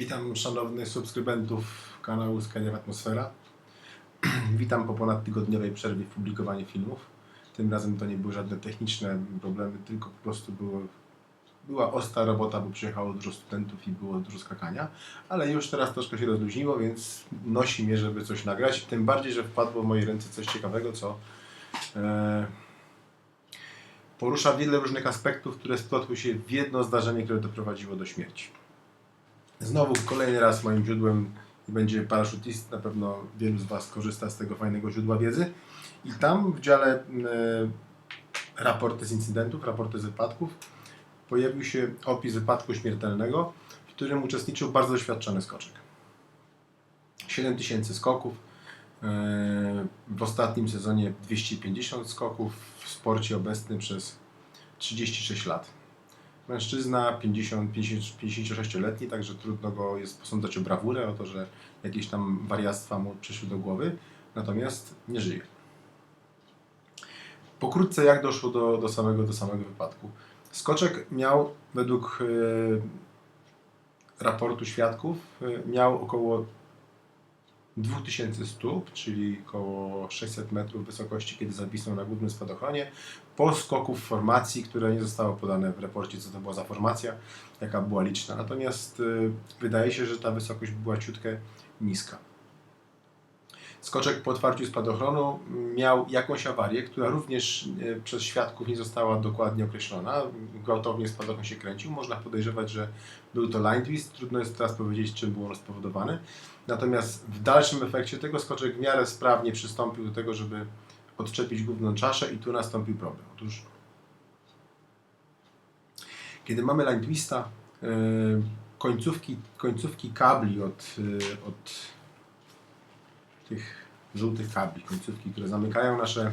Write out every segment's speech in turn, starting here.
Witam szanownych subskrybentów kanału Skania Atmosfera. Witam po ponadtygodniowej przerwie w publikowaniu filmów. Tym razem to nie były żadne techniczne problemy, tylko po prostu było, była ostra robota, bo przyjechało dużo studentów i było dużo skakania. Ale już teraz troszkę się rozluźniło, więc nosi mnie, żeby coś nagrać. Tym bardziej, że wpadło w moje ręce coś ciekawego, co e, porusza wiele różnych aspektów, które splotły się w jedno zdarzenie, które doprowadziło do śmierci. Znowu kolejny raz moim źródłem będzie paraszutist. Na pewno wielu z Was korzysta z tego fajnego źródła wiedzy. I tam w dziale e, raporty z incydentów, raporty z wypadków pojawił się opis wypadku śmiertelnego, w którym uczestniczył bardzo doświadczony skoczek. 7000 skoków, e, w ostatnim sezonie 250 skoków, w sporcie obecnym przez 36 lat. Mężczyzna 50, 50, 56-letni, także trudno go jest posądzać o brawurę, o to, że jakieś tam wariactwa mu przyszły do głowy, natomiast nie żyje. Pokrótce jak doszło do, do, samego, do samego wypadku. Skoczek miał według e, raportu świadków e, miał około 2000 stóp, czyli około 600 metrów wysokości, kiedy zawisnął na głównym spadochronie, po skoku w formacji, które nie zostało podane w raporcie, co to była za formacja, jaka była liczna. Natomiast y, wydaje się, że ta wysokość była ciutkę niska. Skoczek po otwarciu spadochronu miał jakąś awarię, która również y, przez świadków nie została dokładnie określona. Gwałtownie spadochron się kręcił. Można podejrzewać, że był to line twist. Trudno jest teraz powiedzieć, czym było ono spowodowane. Natomiast w dalszym efekcie tego skoczek w miarę sprawnie przystąpił do tego, żeby odczepić główną czaszę i tu nastąpił problem. Otóż kiedy mamy line twista, yy, końcówki, końcówki kabli od, yy, od tych żółtych kabli, końcówki, które zamykają nasze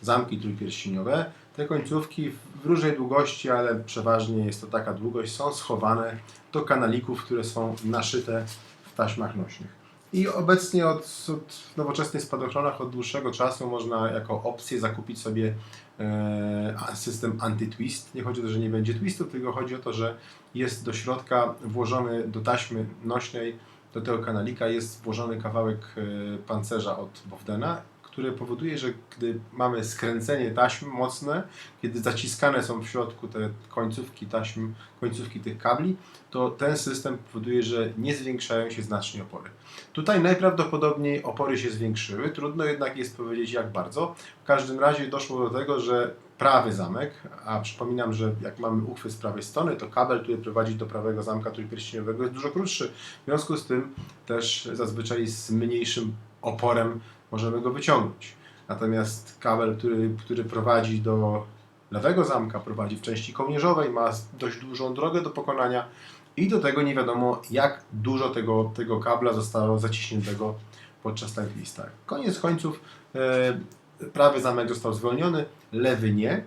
zamki trójpierścieniowe, te końcówki w różnej długości, ale przeważnie jest to taka długość, są schowane do kanalików, które są naszyte w taśmach nośnych. I obecnie od, od nowoczesnych spadochronach od dłuższego czasu można jako opcję zakupić sobie e, system anti-twist. Nie chodzi o to, że nie będzie twistów, tylko chodzi o to, że jest do środka włożony do taśmy nośnej, do tego kanalika jest włożony kawałek e, pancerza od Bowdena, który powoduje, że gdy mamy skręcenie taśm mocne, kiedy zaciskane są w środku te końcówki taśm, końcówki tych kabli, to ten system powoduje, że nie zwiększają się znacznie opory. Tutaj najprawdopodobniej opory się zwiększyły, trudno jednak jest powiedzieć jak bardzo. W każdym razie doszło do tego, że prawy zamek, a przypominam, że jak mamy uchwyt z prawej strony, to kabel, który prowadzi do prawego zamka trójpierścieniowego jest dużo krótszy. W związku z tym też zazwyczaj z mniejszym oporem możemy go wyciągnąć. Natomiast kabel, który, który prowadzi do lewego zamka, prowadzi w części kołnierzowej, ma dość dużą drogę do pokonania i do tego nie wiadomo, jak dużo tego, tego kabla zostało zaciśniętego podczas lista. Koniec końców e, prawy zamek został zwolniony, lewy nie.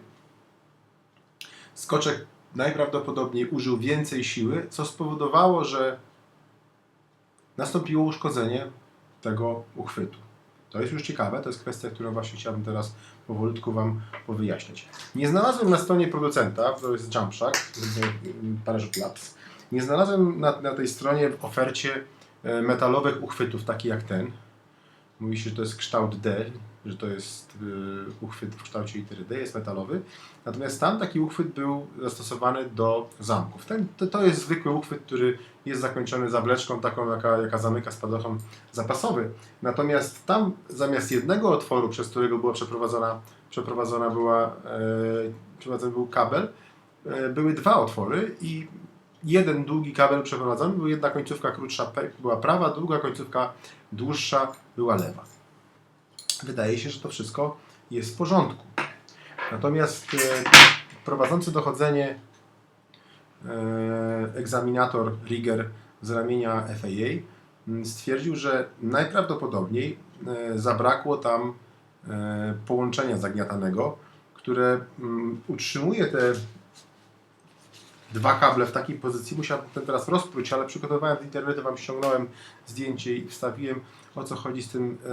Skoczek najprawdopodobniej użył więcej siły, co spowodowało, że nastąpiło uszkodzenie tego uchwytu. To jest już ciekawe, to jest kwestia, którą właśnie chciałbym teraz powolutku Wam powyjaśniać. Nie znalazłem na stronie producenta, to jest Jumpshack, Parachute Labs, nie znalazłem na, na tej stronie w ofercie e, metalowych uchwytów, takich jak ten. Mówi się, że to jest kształt D, że to jest y, uchwyt w kształcie litery D, jest metalowy. Natomiast tam taki uchwyt był zastosowany do zamków. Ten, to, to jest zwykły uchwyt, który jest zakończony zawleczką taką, jaka, jaka zamyka spadochron zapasowy. Natomiast tam zamiast jednego otworu, przez którego była przeprowadzona, przeprowadzona była, e, przeprowadzony był kabel, e, były dwa otwory i jeden długi kabel przeprowadzony, był jedna końcówka krótsza była prawa, druga końcówka dłuższa była lewa. Wydaje się, że to wszystko jest w porządku. Natomiast e, prowadzący dochodzenie e, egzaminator Rigger z ramienia FAA m, stwierdził, że najprawdopodobniej e, zabrakło tam połączenia zagniatanego, które m, utrzymuje te dwa kable w takiej pozycji. Musiałbym teraz rozpróć, ale przygotowałem z internetu, Wam ściągnąłem zdjęcie i wstawiłem o co chodzi z tym e,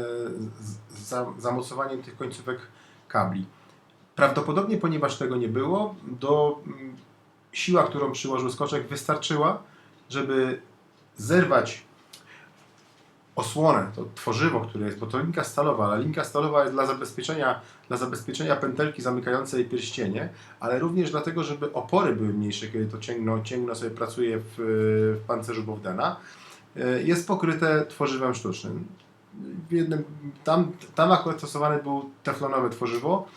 z, za, zamocowaniem tych końcówek kabli. Prawdopodobnie, ponieważ tego nie było, do m, siła, którą przyłożył skoczek, wystarczyła, żeby zerwać osłonę, to tworzywo, które jest, bo to linka stalowa, ale linka stalowa jest dla zabezpieczenia, dla zabezpieczenia pętelki zamykającej pierścienie, ale również dlatego, żeby opory były mniejsze, kiedy to cięgno, cięgno sobie pracuje w, w pancerzu Bowdena, jest pokryte tworzywem sztucznym. W jednym, tam, tam akurat stosowane było teflonowe tworzywo,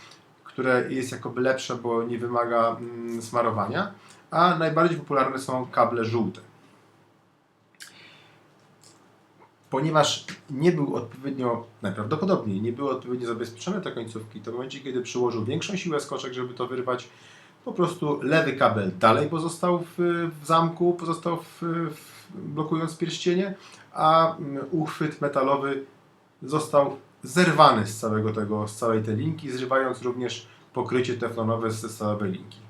które jest jakoby lepsze, bo nie wymaga mm, smarowania, a najbardziej popularne są kable żółte. Ponieważ nie był odpowiednio, najprawdopodobniej nie były odpowiednio zabezpieczone te końcówki, to w momencie, kiedy przyłożył większą siłę skoczek, żeby to wyrwać, po prostu lewy kabel dalej pozostał w, w zamku, pozostał w, w, blokując pierścienie, a mm, uchwyt metalowy został zerwany z całego tego, z całej tej linki, zrywając również pokrycie teflonowe ze stalowej linki.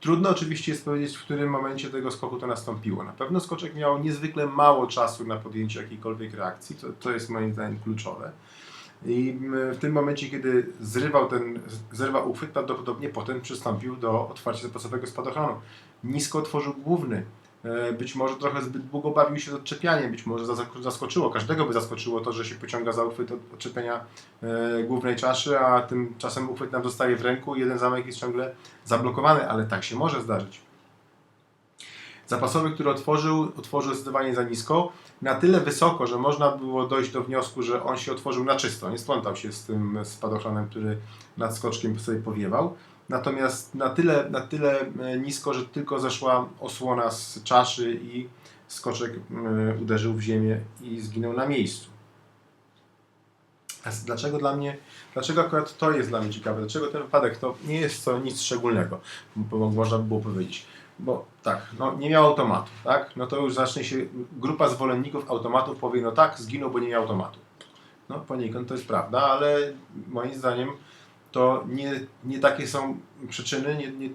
Trudno oczywiście jest powiedzieć, w którym momencie tego skoku to nastąpiło. Na pewno skoczek miał niezwykle mało czasu na podjęcie jakiejkolwiek reakcji, to, to jest moim zdaniem kluczowe. I w tym momencie, kiedy zrywał ten, zerwał uchwyt, prawdopodobnie potem przystąpił do otwarcia zapasowego spadochronu. Nisko otworzył główny, E, być może trochę zbyt długo bawił się z odczepianiem, być może zaskoczyło, każdego by zaskoczyło to, że się pociąga za uchwyt od odczepiania e, głównej czaszy, a tymczasem uchwyt nam zostaje w ręku i jeden zamek jest ciągle zablokowany, ale tak się może zdarzyć. Zapasowy, który otworzył, otworzył zdecydowanie za nisko, na tyle wysoko, że można było dojść do wniosku, że on się otworzył na czysto, nie splątał się z tym spadochronem, który nad skoczkiem sobie powiewał natomiast na tyle, na tyle e, nisko, że tylko zeszła osłona z czaszy i skoczek e, uderzył w ziemię i zginął na miejscu. A dlaczego dla mnie, dlaczego akurat to jest dla mnie ciekawe? Dlaczego ten wypadek to nie jest to nic szczególnego, można by było powiedzieć. Bo tak, no nie miał automatu, tak? No to już zacznie się, grupa zwolenników automatów powie, no tak, zginął, bo nie miał automatu. No poniekąd to jest prawda, ale moim zdaniem to nie, nie takie są przyczyny, nie, nie,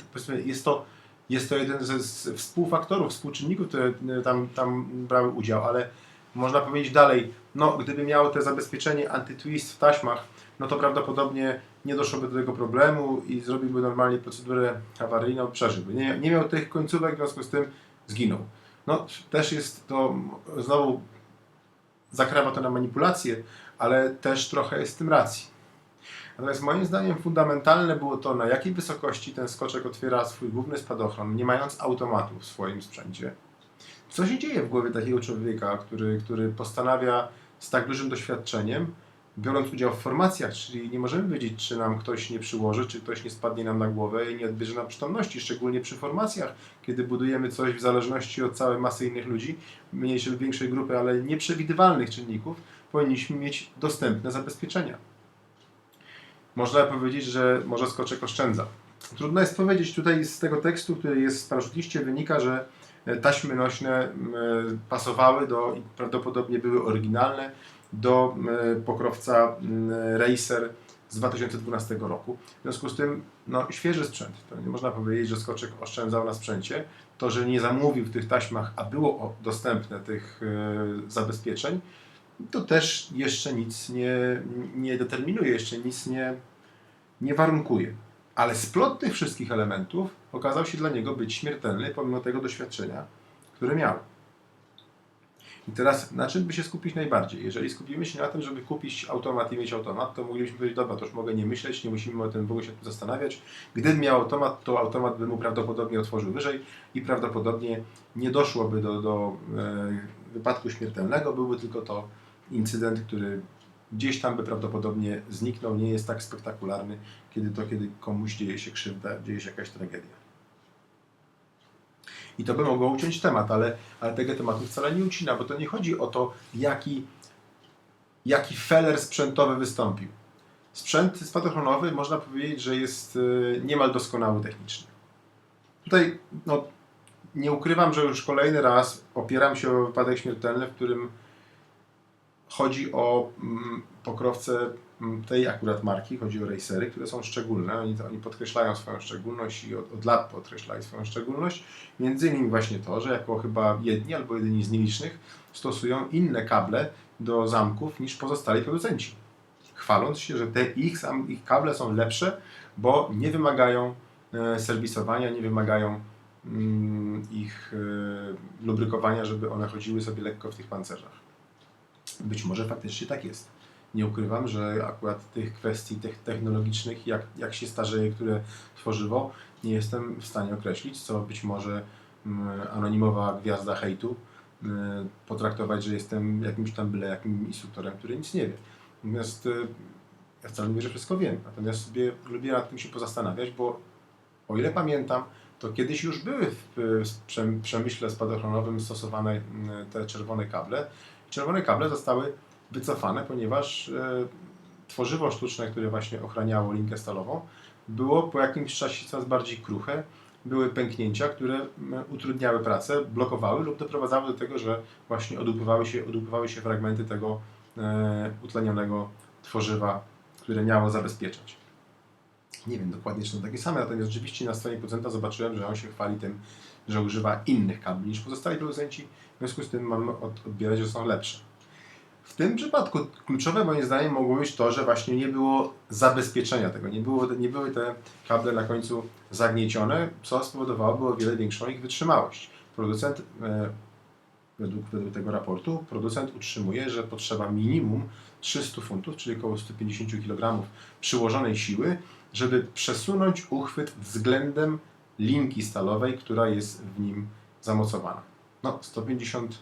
jest, to, jest to jeden ze współfaktorów, współczynników, które e, tam, tam brały udział, ale można powiedzieć dalej, no gdyby miało te zabezpieczenie anty-twist w taśmach, no to prawdopodobnie nie doszłoby do tego problemu i zrobiłby normalnie procedurę awaryjną, przeżyłby. Nie, nie miał tych końcówek, w związku z tym zginął. No też jest to, znowu zakrawa to na manipulację, ale też trochę jest w tym racji. Natomiast moim zdaniem fundamentalne było to, na jakiej wysokości ten skoczek otwiera swój główny spadochron, nie mając automatu w swoim sprzęcie. Co się dzieje w głowie takiego człowieka, który, który postanawia z tak dużym doświadczeniem, biorąc udział w formacjach, czyli nie możemy wiedzieć, czy nam ktoś nie przyłoży, czy ktoś nie spadnie nam na głowę i nie odbierze nam przytomności, szczególnie przy formacjach, kiedy budujemy coś w zależności od całej masy innych ludzi, mniejszej lub większej grupy, ale nieprzewidywalnych czynników, powinniśmy mieć dostępne zabezpieczenia można powiedzieć, że może skoczek oszczędza. Trudno jest powiedzieć, tutaj z tego tekstu, który jest w parażutyście wynika, że e, taśmy nośne e, pasowały do, i prawdopodobnie były oryginalne, do e, pokrowca Racer z 2012 roku. W związku z tym no, świeży sprzęt. To nie można powiedzieć, że skoczek oszczędzał na sprzęcie. To, że nie zamówił w tych taśmach, a było dostępne tych zabezpieczeń, to też jeszcze nic nie, nie determinuje, jeszcze nic nie, nie warunkuje. Ale splot tych wszystkich elementów okazał się dla niego być śmiertelny, pomimo tego doświadczenia, które miał. I teraz na czym by się skupić najbardziej? Jeżeli skupimy się na tym, żeby kupić automat i mieć automat, to moglibyśmy powiedzieć, dobra, to już mogę nie myśleć, nie musimy o tym w ogóle się zastanawiać. Gdybym miał automat, to automat by mu prawdopodobnie otworzył wyżej i prawdopodobnie nie doszłoby do, do e, wypadku śmiertelnego, byłby tylko to incydent, który gdzieś tam by prawdopodobnie zniknął, nie jest tak spektakularny, kiedy to, kiedy komuś dzieje się krzywda, dzieje się jakaś tragedia. I to by mogło uciąć temat, ale, ale tego tematu wcale nie ucina, bo to nie chodzi o to, jaki, jaki feller sprzętowy wystąpił. Sprzęt spadochronowy można powiedzieć, że jest y, niemal doskonały technicznie. Tutaj no, nie ukrywam, że już kolejny raz opieram się o wypadek śmiertelny, w którym Chodzi o mm, pokrowce tej akurat marki, chodzi o racery, które są szczególne. Oni, oni podkreślają swoją szczególność i od, od, lat podkreślają swoją szczególność. Między innymi właśnie to, że jako chyba jedni albo jedyni z nielicznych stosują inne kable do zamków niż pozostali producenci. Chwaląc się, że te ich, ich kable są lepsze, bo nie wymagają e, serwisowania, nie wymagają mm, ich e, lubrykowania, żeby one chodziły sobie lekko w tych pancerzach. Być może faktycznie tak jest. Nie ukrywam, że akurat tych kwestii technologicznych, jak, jak się starzeje które tworzywo, nie jestem w stanie określić, co być może mm, anonimowa gwiazda hejtu y, potraktować, że jestem jakimś tam byle jakim instruktorem, który nic nie wie. Natomiast y, ja wcale nie mówię, że wszystko wiem. Natomiast sobie lubię nad tym się pozastanawiać, bo o ile pamiętam, to kiedyś już były w w przem- przemyśle spadochronowym stosowane mm, te czerwone kable. Czerwone kable zostały wycofane, ponieważ e, tworzywo sztuczne, które właśnie ochraniało linkę stalową, było po jakimś czasie coraz bardziej kruche. Były pęknięcia, które utrudniały pracę, blokowały lub doprowadzały do tego, że właśnie odupywały się, odupywały się fragmenty tego e, utlenionego tworzywa, które miało zabezpieczać. Nie wiem dokładnie, czy są takie same, natomiast rzeczywiście na stronie producenta zobaczyłem, że on się chwali tym, że używa innych kabli niż pozostali producenci. W związku z tym mamy od, odbierać, że są lepsze. W tym przypadku kluczowe moim zdaniem mogło być to, że właśnie nie było zabezpieczenia tego, nie, było, nie były te kable na końcu zagniecione, co spowodowałoby o wiele większą ich wytrzymałość. Producent, e, według, według tego raportu, producent utrzymuje, że potrzeba minimum 300 funtów, czyli około 150 kg przyłożonej siły, żeby przesunąć uchwyt względem linki stalowej, która jest w nim zamocowana. No, 150 kg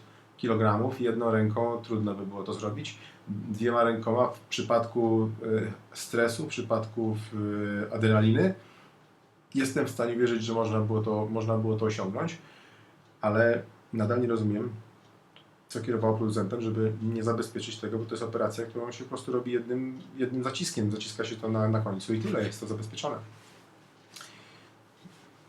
jedną ręką trudno by było to zrobić. Dwiema rękoma w przypadku e, stresu, w przypadku e, adrenaliny jestem w stanie wierzyć, że można było to, można było to osiągnąć, ale nadal nie rozumiem, co kierowało producentem, żeby nie zabezpieczyć tego, bo to jest operacja, którą się po prostu robi jednym, jednym zaciskiem. Zaciska się to na, na końcu i tyle, jest to zabezpieczone.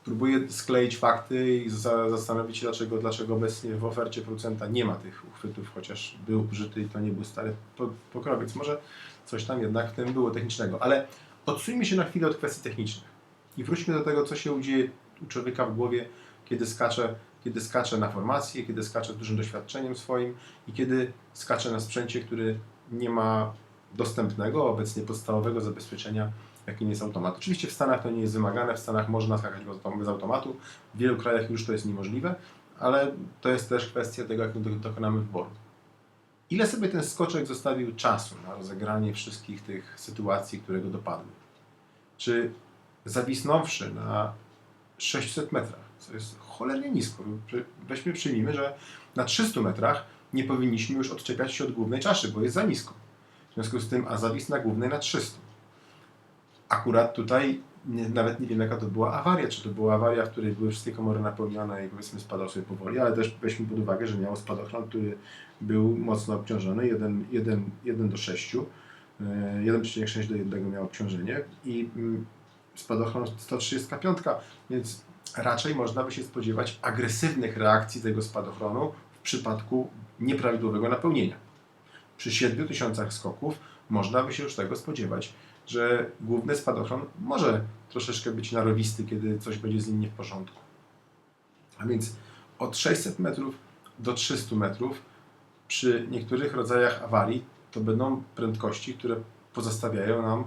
Próbuję skleić fakty i za, zastanowić się, dlaczego, dlaczego obecnie w ofercie producenta nie ma tych uchwytów, chociaż był użyty i to nie był stary po- pokrowiec. Może coś tam jednak w tym było technicznego. Ale odsuńmy się na chwilę od kwestii technicznych i wróćmy do tego, co się dzieje u człowieka w głowie, kiedy skacze, kiedy skacze na formację, kiedy skacze z dużym doświadczeniem swoim i kiedy skacze na sprzęcie, który nie ma dostępnego, obecnie podstawowego zabezpieczenia, jakim jest automat. Oczywiście w Stanach to nie jest wymagane, w Stanach można skakać bez automatu, w wielu krajach już to jest niemożliwe, ale to jest też kwestia tego, jak do- dokonamy wyboru. Ile sobie ten skoczek zostawił czasu na rozegranie wszystkich tych sytuacji, które go dopadły? Czy zawisnąwszy na 600 metrach, co jest cholernie nisko, weźmy przyjmijmy, że na 300 metrach nie powinniśmy już odczepiać się od głównej czaszy, bo jest za nisko. W związku z tym, a zawis na głównej na 300 akurat tutaj nie, nawet nie wiem jaka to była awaria, czy to była awaria, w której były wszystkie komory napełnione i powiedzmy spadał sobie powoli, ale też weźmy pod uwagę, że miał spadochron, który był mocno obciążony, 1, 1, 1 do 6, e, 1,6 do 1 miał obciążenie i mm, spadochron 135, więc raczej można by się spodziewać agresywnych reakcji tego spadochronu w przypadku nieprawidłowego napełnienia. Przy 7000 skoków można by się już tego spodziewać, że główny spadochron może troszeczkę być narowisty, kiedy coś będzie z nim nie w porządku. A więc od 600 metrów do 300 metrów przy niektórych rodzajach awarii to będą prędkości, które pozostawiają nam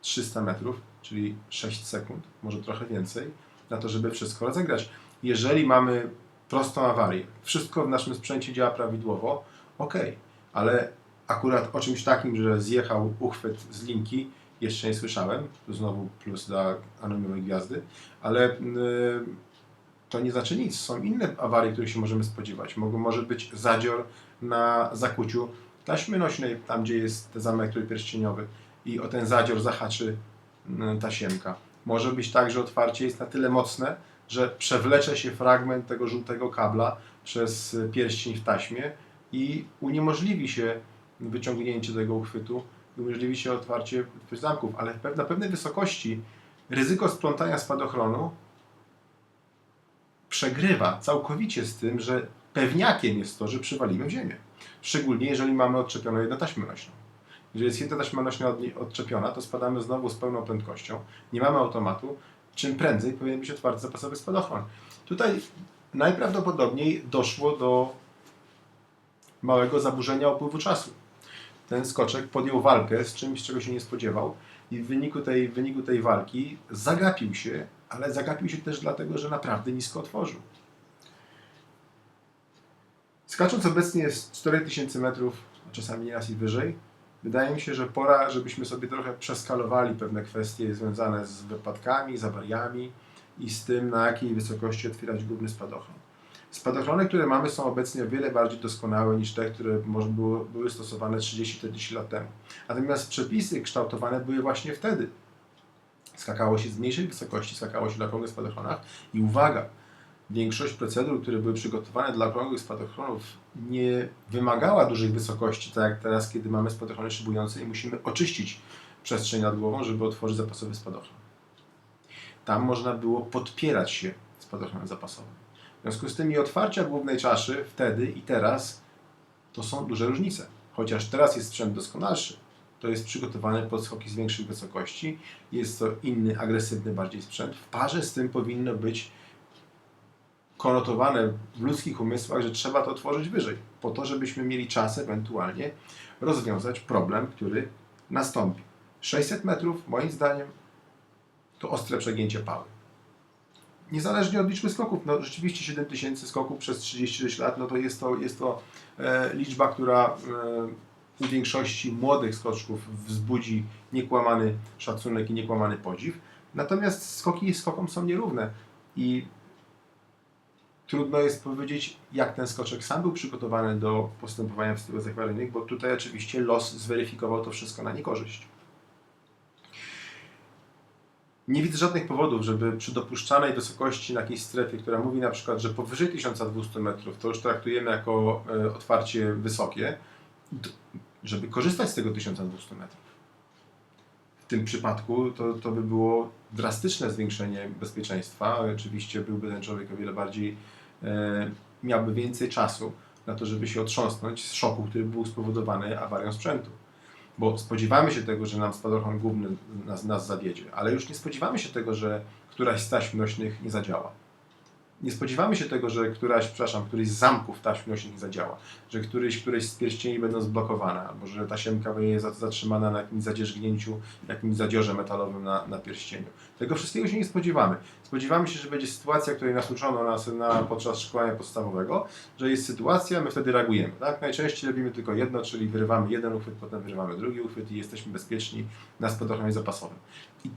300 metrów, czyli 6 sekund, może trochę więcej, na to, żeby wszystko rozegrać. Jeżeli mamy prostą awarię, wszystko w naszym sprzęcie działa prawidłowo, ok, ale akurat o czymś takim, że zjechał uchwyt z linki, jeszcze nie słyszałem. Znowu plus dla anonimowej gwiazdy, ale yy, to nie znaczy nic. Są inne awarie, których się możemy spodziewać. Mogą, może być zadzior na zakuciu taśmy nośnej, tam gdzie jest zamek trójpierścieniowy i o ten zadzior zahaczy yy, tasiemka. Może być tak, że otwarcie jest na tyle mocne, że przewlecze się fragment tego żółtego kabla przez pierścień w taśmie i uniemożliwi się wyciągnięcie tego uchwytu i umożliwi się otwarcie zamków, ale na pewnej wysokości ryzyko splątania spadochronu przegrywa całkowicie z tym, że pewniakiem jest to, że przywalimy w ziemię. Szczególnie jeżeli mamy odczepioną jedną taśmę nośną. Jeżeli jest jedna taśma nośna odczepiona, to spadamy znowu z pełną prędkością, nie mamy automatu, czym prędzej powinien być otwarty zapasowy spadochron. Tutaj najprawdopodobniej doszło do małego zaburzenia upływu czasu ten skoczek podjął walkę z czymś, czego się nie spodziewał i w wyniku tej, w wyniku tej walki zagapił się, ale zagapił się też dlatego, że naprawdę nisko otworzył. Skacząc obecnie jest 4000 metrów, a czasami nieraz i wyżej, wydaje mi się, że pora, żebyśmy sobie trochę przeskalowali pewne kwestie związane z wypadkami, z awariami i z tym, na jakiej wysokości otwierać główny spadochron. Spadochrony, które mamy, są obecnie o wiele bardziej doskonałe niż te, które może były, były stosowane 30-40 lat temu. Natomiast przepisy kształtowane były właśnie wtedy. Skakało się z mniejszej wysokości, skakało się na okrągłych spadochronach i uwaga, większość procedur, które były przygotowane dla okrągłych spadochronów, nie wymagała dużych wysokości, tak jak teraz, kiedy mamy spadochrony szybujące i musimy oczyścić przestrzeń nad głową, żeby otworzyć zapasowy spadochron. Tam można było podpierać się spadochronem zapasowym. W związku z tym i otwarcia głównej czaszy wtedy i teraz to są duże różnice. Chociaż teraz jest sprzęt doskonalszy, to jest przygotowany pod skoki z większych wysokości, jest to inny, agresywny bardziej sprzęt. W parze z tym powinno być konotowane w ludzkich umysłach, że trzeba to otworzyć wyżej, po to, żebyśmy mieli czas ewentualnie rozwiązać problem, który nastąpi. 600 metrów, moim zdaniem, to ostre przegięcie pały. Niezależnie od liczby skoków, no rzeczywiście 7000 skoków przez 36 lat, no to jest to, jest to e, liczba, która e, u większości młodych skoczków wzbudzi niekłamany szacunek i niekłamany podziw. Natomiast skoki skokom są nierówne i trudno jest powiedzieć, jak ten skoczek sam był przygotowany do postępowania w sytuacjach awaryjnych, bo tutaj oczywiście los zweryfikował to wszystko na niekorzyść. Nie widzę żadnych powodów, żeby przy dopuszczanej wysokości na jakiejś strefie, która mówi na przykład, że powyżej 1200 metrów, to już traktujemy jako e, otwarcie wysokie, żeby korzystać z tego 1200 metrów. W tym przypadku to, to by było drastyczne zwiększenie bezpieczeństwa. Oczywiście byłby ten człowiek o wiele bardziej, e, miałby więcej czasu na to, żeby się otrząsnąć z szoku, który był spowodowany awarią sprzętu. Bo spodziewamy się tego, że nam spadochron główny nas, nas zawiedzie, ale już nie spodziewamy się tego, że któraś z taśm nośnych nie zadziała. Nie spodziewamy się tego, że któraś, przepraszam, któryś z zamków taśm nośnych nie zadziała, że któryś, któryś z pierścieni będą zblokowane, albo że tasiemka będzie za- zatrzymana na jakimś zadzierzgnięciu, jakimś zadziorze metalowym na, na pierścieniu. Tego wszystkiego się nie spodziewamy. Spodziewamy się, że będzie sytuacja, której nas uczono nas na, podczas szkolenia podstawowego, że jest sytuacja, my wtedy reagujemy. Tak? Najczęściej robimy tylko jedno, czyli wyrywamy jeden uchwyt, potem wyrywamy drugi uchwyt i jesteśmy bezpieczni na spadochronie zapasowym. I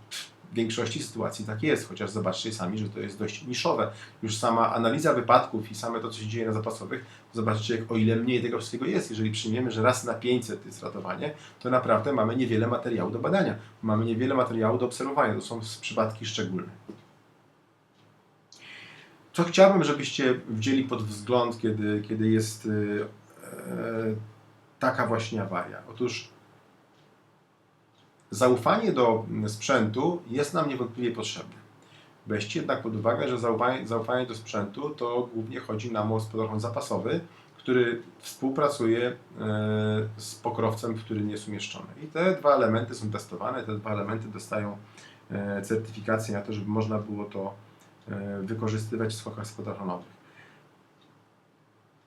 w większości sytuacji tak jest, chociaż zobaczcie sami, że to jest dość niszowe. Już sama analiza wypadków i same to, co się dzieje na zapasowych, zobaczcie, jak, o ile mniej tego wszystkiego jest. Jeżeli przyjmiemy, że raz na 500 jest ratowanie, to naprawdę mamy niewiele materiału do badania. Mamy niewiele materiału do obserwowania. To są przypadki szczególne. Co chciałbym, żebyście wzięli pod wzgląd, kiedy, kiedy jest y, e, taka właśnie awaria? Otóż zaufanie do sprzętu jest nam niewątpliwie potrzebne. Weźcie jednak pod uwagę, że zaufanie, do sprzętu to głównie chodzi nam o spadochron zapasowy, który współpracuje e, z pokrowcem, w którym jest umieszczony. I te dwa elementy są testowane, te dwa elementy dostają e, certyfikację na to, żeby można było to e, wykorzystywać w skokach spadochronowych.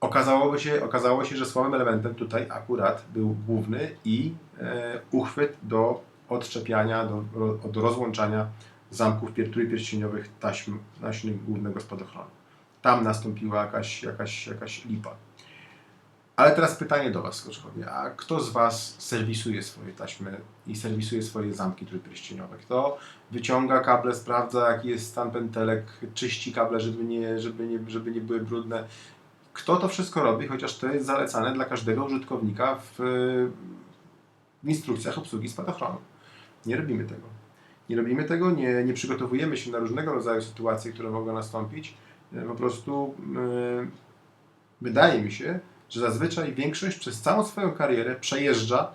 Okazało się, okazało się, że słabym elementem tutaj akurat był główny i uchwyt do odczepiania, do, do rozłączania zamków pier- trójpierścieniowych taśm naśnych głównego spadochronu. Tam nastąpiła jakaś, jakaś, jakaś lipa. Ale teraz pytanie do Was, skoczkowie. A kto z Was serwisuje swoje taśmy i serwisuje swoje zamki trójpierścieniowe? Kto wyciąga kable, sprawdza jaki jest stan pętelek, czyści kable, żeby nie, żeby nie, żeby nie były brudne? Kto to wszystko robi, chociaż to jest zalecane dla każdego użytkownika w, w instrukcjach obsługi spadochronu. Nie robimy tego. Nie robimy tego, nie, nie przygotowujemy się na różnego rodzaju sytuacje, które mogą nastąpić. E, Po prostu e, wydaje mi się, że zazwyczaj większość przez całą swoją karierę przejeżdża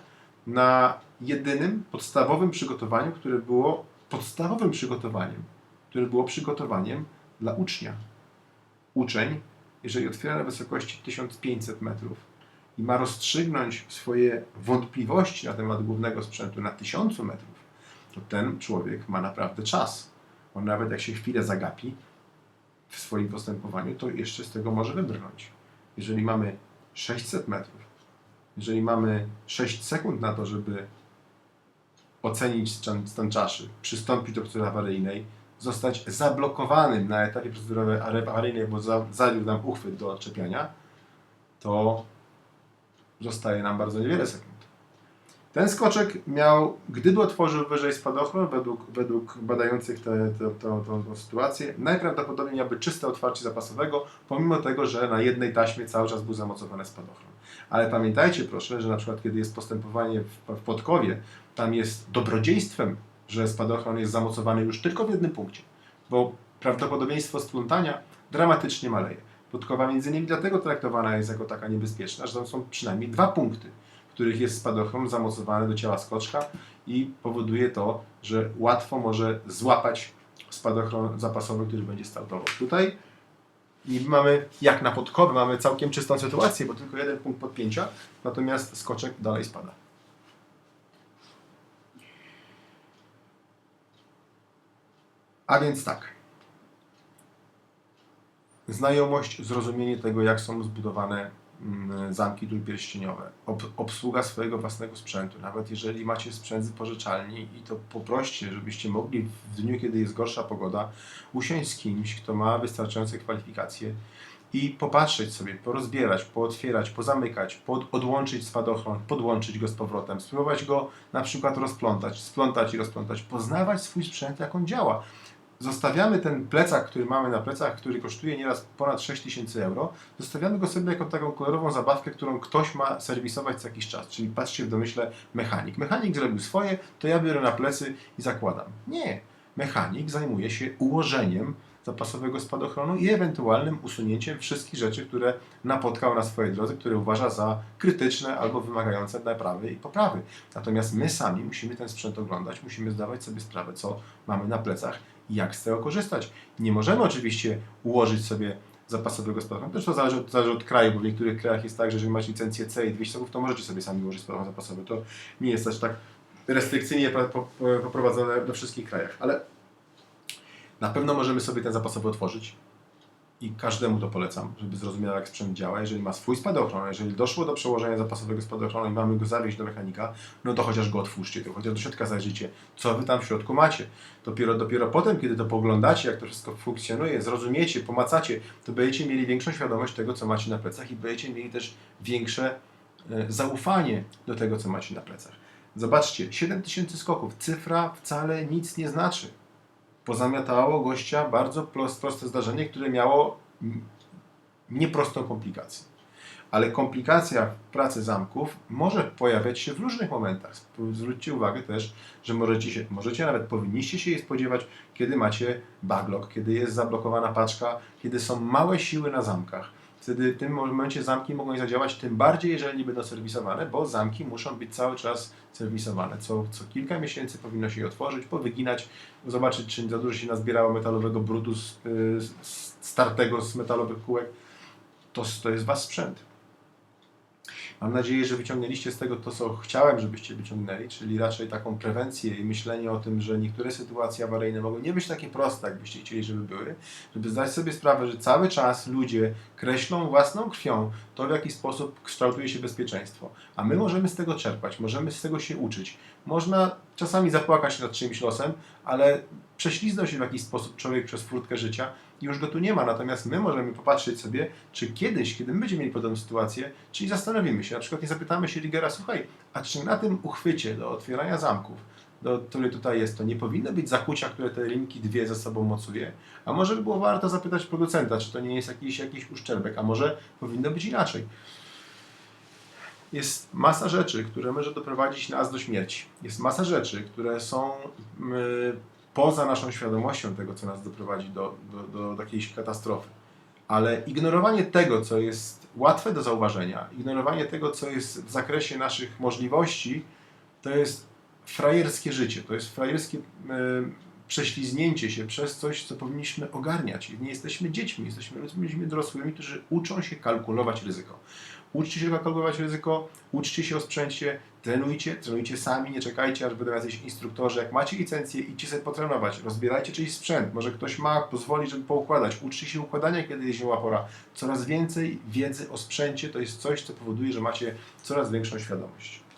na jedynym podstawowym przygotowaniu, które było podstawowym przygotowaniem, które było przygotowaniem dla ucznia. Uczeń, jeżeli otwiera na wysokości 1500 metrów i ma rozstrzygnąć swoje wątpliwości na temat głównego sprzętu na 1000 metrów, to ten człowiek ma naprawdę czas. On nawet jak się chwilę zagapi w swoim postępowaniu, to jeszcze z tego może wybrnąć. Jeżeli mamy 600 metrów, jeżeli mamy 6 sekund na to, żeby ocenić stan, czaszy, przystąpić do procedury awaryjnej, zostać zablokowanym na etapie procedury awaryjnej, bo za, nam uchwyt do odczepiania, to zostaje nam bardzo niewiele sekund. Ten skoczek miał, gdyby otworzył wyżej spadochron, według, według badających tę sytuację, najprawdopodobniej miałby czyste otwarcie zapasowego, pomimo tego, że na jednej taśmie cały czas był zamocowany spadochron. Ale pamiętajcie proszę, że na przykład kiedy jest postępowanie w, w Podkowie, tam jest dobrodziejstwem, że spadochron jest zamocowany już tylko w jednym punkcie, bo prawdopodobieństwo splątania dramatycznie maleje. Podkowa między innymi dlatego traktowana jest jako taka niebezpieczna, że tam są przynajmniej dwa punkty, których jest spadochron zamocowany do ciała skoczka i powoduje to, że łatwo może złapać spadochron zapasowy, który będzie startował. Tutaj i mamy, jak na podkowy, mamy całkiem czystą sytuację, bo tylko jeden punkt podpięcia, natomiast skoczek dalej spada. A więc tak. Znajomość, zrozumienie tego, jak są zbudowane zamki trójpierścieniowe, ob, obsługa swojego własnego sprzętu. Nawet jeżeli macie sprzęt z pożyczalni i to poproście, żebyście mogli w dniu, kiedy jest gorsza pogoda, usiąść z kimś, kto ma wystarczające kwalifikacje i popatrzeć sobie, porozbierać, pootwierać, pozamykać, pod, odłączyć spadochron, podłączyć go z powrotem, spróbować go na przykład rozplątać, splątać i rozplątać, poznawać swój sprzęt, jak on działa zostawiamy ten plecak, który mamy na plecach, który kosztuje nieraz ponad 6000 euro, zostawiamy go sobie jako taką kolorową zabawkę, którą ktoś ma serwisować co jakiś czas. Czyli patrzcie w domyśle mechanik. Mechanik zrobił swoje, to ja biorę na plecy i zakładam. Nie. Mechanik zajmuje się ułożeniem zapasowego spadochronu i ewentualnym usunięciem wszystkich rzeczy, które napotkał na swojej drodze, które uważa za krytyczne albo wymagające naprawy i poprawy. Natomiast my sami musimy ten sprzęt oglądać, musimy zdawać sobie sprawę, co mamy na plecach jak z tego korzystać. Nie możemy oczywiście ułożyć sobie zapasowego spadochronu. Też to zależy od, zależy od kraju, bo w niektórych krajach jest tak, że jeżeli macie licencję C i 200 słów, to możecie sobie sami ułożyć spadochron zapasowy. To nie jest aż tak restrykcyjnie poprowadzone we wszystkich krajach, ale na pewno możemy sobie ten zapasowy otworzyć i każdemu to polecam, żeby zrozumiał, jak sprzęt działa. Jeżeli ma swój spadochron, jeżeli doszło do przełożenia zapasowego spadochronu i mamy go zawieźć do mechanika, no to chociaż go otwórzcie, to chociaż do środka zajrzycie, co wy tam w środku macie. Dopiero, dopiero potem, kiedy to poglądacie, jak to wszystko funkcjonuje, zrozumiecie, pomacacie, to będziecie mieli większą świadomość tego, co macie na plecach i będziecie mieli też większe e, zaufanie do tego, co macie na plecach. Zobaczcie, 7000 skoków, cyfra wcale nic nie znaczy pozamiatało gościa bardzo proste zdarzenie, które miało nieprostą komplikację. Ale komplikacja w pracy zamków może pojawiać się w różnych momentach. Zwróćcie uwagę też, że możecie, się, możecie nawet powinniście się jej spodziewać, kiedy macie backlog, kiedy jest zablokowana paczka, kiedy są małe siły na zamkach Wtedy w tym momencie zamki mogą nie zadziałać, tym bardziej jeżeli nie będą serwisowane, bo zamki muszą być cały czas serwisowane. Co, co kilka miesięcy powinno się je otworzyć, powyginać, zobaczyć, czy za dużo się nazbierało metalowego brudu z, z startego z metalowych kółek. To, to jest Was sprzęt. Mam nadzieję, że wyciągnęliście z tego to, co chciałem, żebyście wyciągnęli, czyli raczej taką prewencję i myślenie o tym, że niektóre sytuacje awaryjne mogą nie być takie proste, jakbyście chcieli, żeby były, żeby zdać sobie sprawę, że cały czas ludzie kreślą własną krwią to, w jaki sposób kształtuje się bezpieczeństwo. A my możemy z tego czerpać, możemy z tego się uczyć. Można czasami zapłakać nad czyimś losem, ale prześliznął się w jakiś sposób człowiek przez furtkę życia już go tu nie ma. Natomiast my możemy popatrzeć sobie, czy kiedyś, kiedy my będziemy mieli podobną sytuację, czyli zastanowimy się, na przykład nie zapytamy się Ligera, słuchaj, a czy na tym uchwycie do otwierania zamków, do, który tutaj jest, to nie powinno być zakucia, które te linki dwie ze sobą mocuje? A może by było warto zapytać producenta, czy to nie jest jakiś, jakiś uszczerbek, a może powinno być inaczej? Jest masa rzeczy, które może doprowadzić nas do śmierci. Jest masa rzeczy, które są yy, poza naszą świadomością tego, co nas doprowadzi do, do, do, jakiejś katastrofy. Ale ignorowanie tego, co jest łatwe do zauważenia, ignorowanie tego, co jest w zakresie naszych możliwości, to jest frajerskie życie, to jest frajerskie y, prześliznięcie się przez coś, co powinniśmy ogarniać. Nie jesteśmy dziećmi, jesteśmy ludźmi dorosłymi, którzy uczą się kalkulować ryzyko. Uczcie się kalkulować ryzyko, uczcie się o sprzęcie, trenujcie, trenujcie sami, nie czekajcie, aż będą jacyś instruktorzy. Jak macie licencję, idźcie sobie potrenować, rozbierajcie czyjś sprzęt, może ktoś ma, pozwoli, żeby poukładać. Uczcie się układania, kiedy jest zimowa pora. Coraz więcej wiedzy o sprzęcie to jest coś, co powoduje, że macie coraz większą świadomość.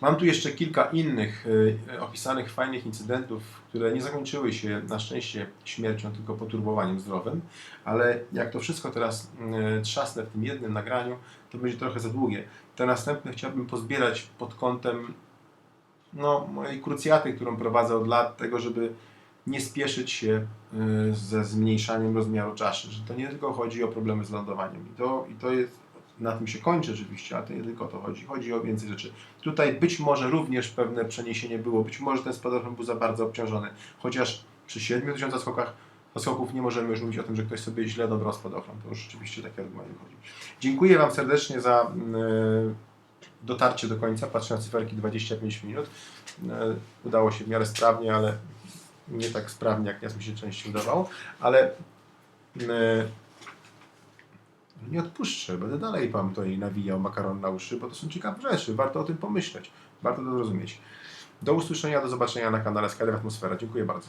Mam tu jeszcze kilka innych y, opisanych fajnych incydentów, które nie zakończyły się na szczęście śmiercią, tylko poturbowaniem zdrowym, ale jak to wszystko teraz y, trzasnę w tym jednym nagraniu, to będzie trochę za długie. Te następne chciałbym pozbierać pod kątem no, mojej krucjaty, którą prowadzę od lat, tego, żeby nie spieszyć się ze zmniejszaniem rozmiaru czaszy, że to nie tylko chodzi o problemy z lądowaniem i to, i to jest, na tym się kończy oczywiście, ale to nie tylko o to chodzi, chodzi o więcej rzeczy. Tutaj być może również pewne przeniesienie było, być może ten spadochron był za bardzo obciążony, chociaż przy 7000 skokach skoków nie możemy już mówić o tym, że ktoś sobie źle dobrał spadochron, to już rzeczywiście takie argumenty chodzi. Dziękuję Wam serdecznie za y, dotarcie do końca, patrzę na cyferki 25 minut. E, Udało się w miarę sprawnie, ale nie tak sprawnie, jak nas mi się częściej udawało, ale e, nie odpuszczę, będę dalej Wam tutaj nawijał makaron na uszy, bo to są ciekawe rzeczy, warto o tym pomyśleć, warto to zrozumieć. Do usłyszenia, do zobaczenia na kanale Skydive Atmosfera. Dziękuję bardzo.